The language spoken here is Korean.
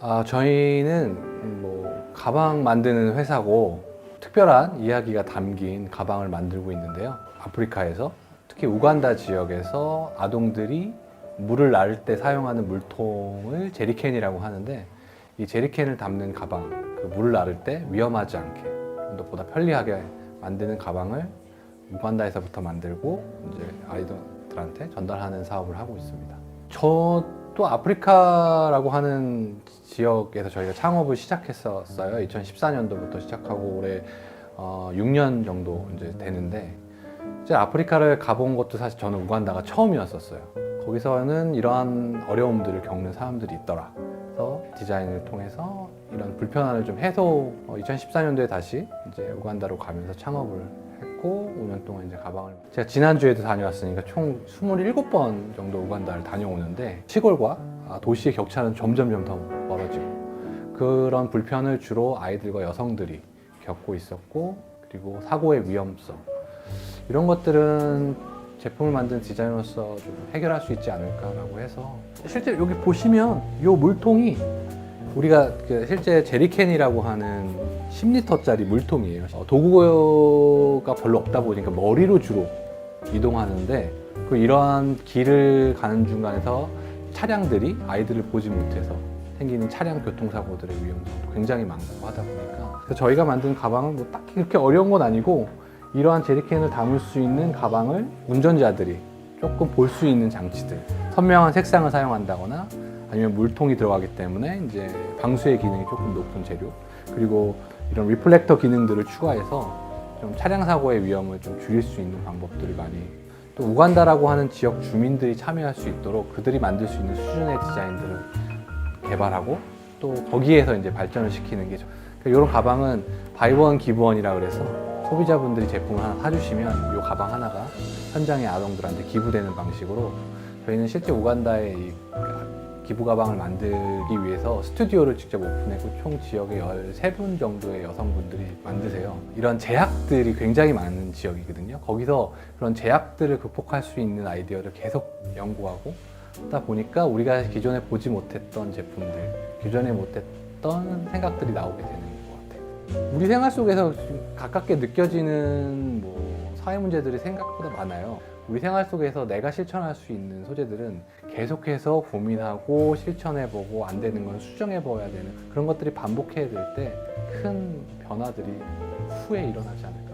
아, 저희는 뭐 가방 만드는 회사고 특별한 이야기가 담긴 가방을 만들고 있는데요. 아프리카에서 특히 우간다 지역에서 아동들이 물을 나를 때 사용하는 물통을 제리캔이라고 하는데 이 제리캔을 담는 가방, 그 물을 나를 때 위험하지 않게 보다 편리하게 만드는 가방을 우간다에서부터 만들고 이제 아이들한테 전달하는 사업을 하고 있습니다. 저 도 아프리카라고 하는 지역에서 저희가 창업을 시작했었어요. 2014년도부터 시작하고 올해 어, 6년 정도 이제 되는데 이제 아프리카를 가본 것도 사실 저는 우간다가 처음이었었어요. 거기서는 이러한 어려움들을 겪는 사람들이 있더라. 그래서 디자인을 통해서 이런 불편함을 좀 해소. 2014년도에 다시 이제 우간다로 가면서 창업을 했고 5년 동안 이제 가방을 제가 지난주에도 다녀왔으니까 총 27번 정도 우간다를 다녀오는데 시골과 아, 도시의 격차는 점점점 더 멀어지고 그런 불편을 주로 아이들과 여성들이 겪고 있었고 그리고 사고의 위험성. 이런 것들은 제품을 만든 디자이너로서 좀 해결할 수 있지 않을까라고 해서 실제 여기 보시면 이 물통이 우리가 그 실제 제리캔이라고 하는 10리터짜리 물통이에요. 어, 도구가 별로 없다 보니까 머리로 주로 이동하는데 그 이러한 길을 가는 중간에서 차량들이 아이들을 보지 못해서 생기는 차량 교통사고들의 위험성도 굉장히 많고 하다 보니까 그래서 저희가 만든 가방은 뭐 딱히 그렇게 어려운 건 아니고 이러한 제리캔을 담을 수 있는 가방을 운전자들이 조금 볼 수 있는 장치들 선명한 색상을 사용한다거나 아니면 물통이 들어가기 때문에 이제 방수의 기능이 조금 높은 재료 그리고 이런 리플렉터 기능들을 추가해서 좀 차량 사고의 위험을 좀 줄일 수 있는 방법들을 많이 또 우간다라고 하는 지역 주민들이 참여할 수 있도록 그들이 만들 수 있는 수준의 디자인들을 개발하고 또 거기에서 이제 발전을 시키는 게 좀- 그러니까 이런 가방은 바이원 기부원이라 그래서 소비자분들이 제품을 하나 사주시면 이 가방 하나가 현장의 아동들한테 기부되는 방식으로 저희는 실제 우간다에 이 기부 가방을 만들기 위해서 스튜디오를 직접 오픈했고 총 지역에 13분 정도의 여성분들이 만드세요. 이런 제약들이 굉장히 많은 지역이거든요. 거기서 그런 제약들을 극복할 수 있는 아이디어를 계속 연구하고 하다 보니까 우리가 기존에 보지 못했던 제품들, 기존에 못했던 생각들이 나오게 되는 것 같아요. 우리 생활 속에서 좀 가깝게 느껴지는 뭐 사회 문제들이 생각보다 많아요. 우리 생활 속에서 내가 실천할 수 있는 소재들은 계속해서 고민하고 실천해보고 안 되는 건 수정해봐야 되는 그런 것들이 반복해야 될 때 큰 변화들이 후에 일어나지 않을까.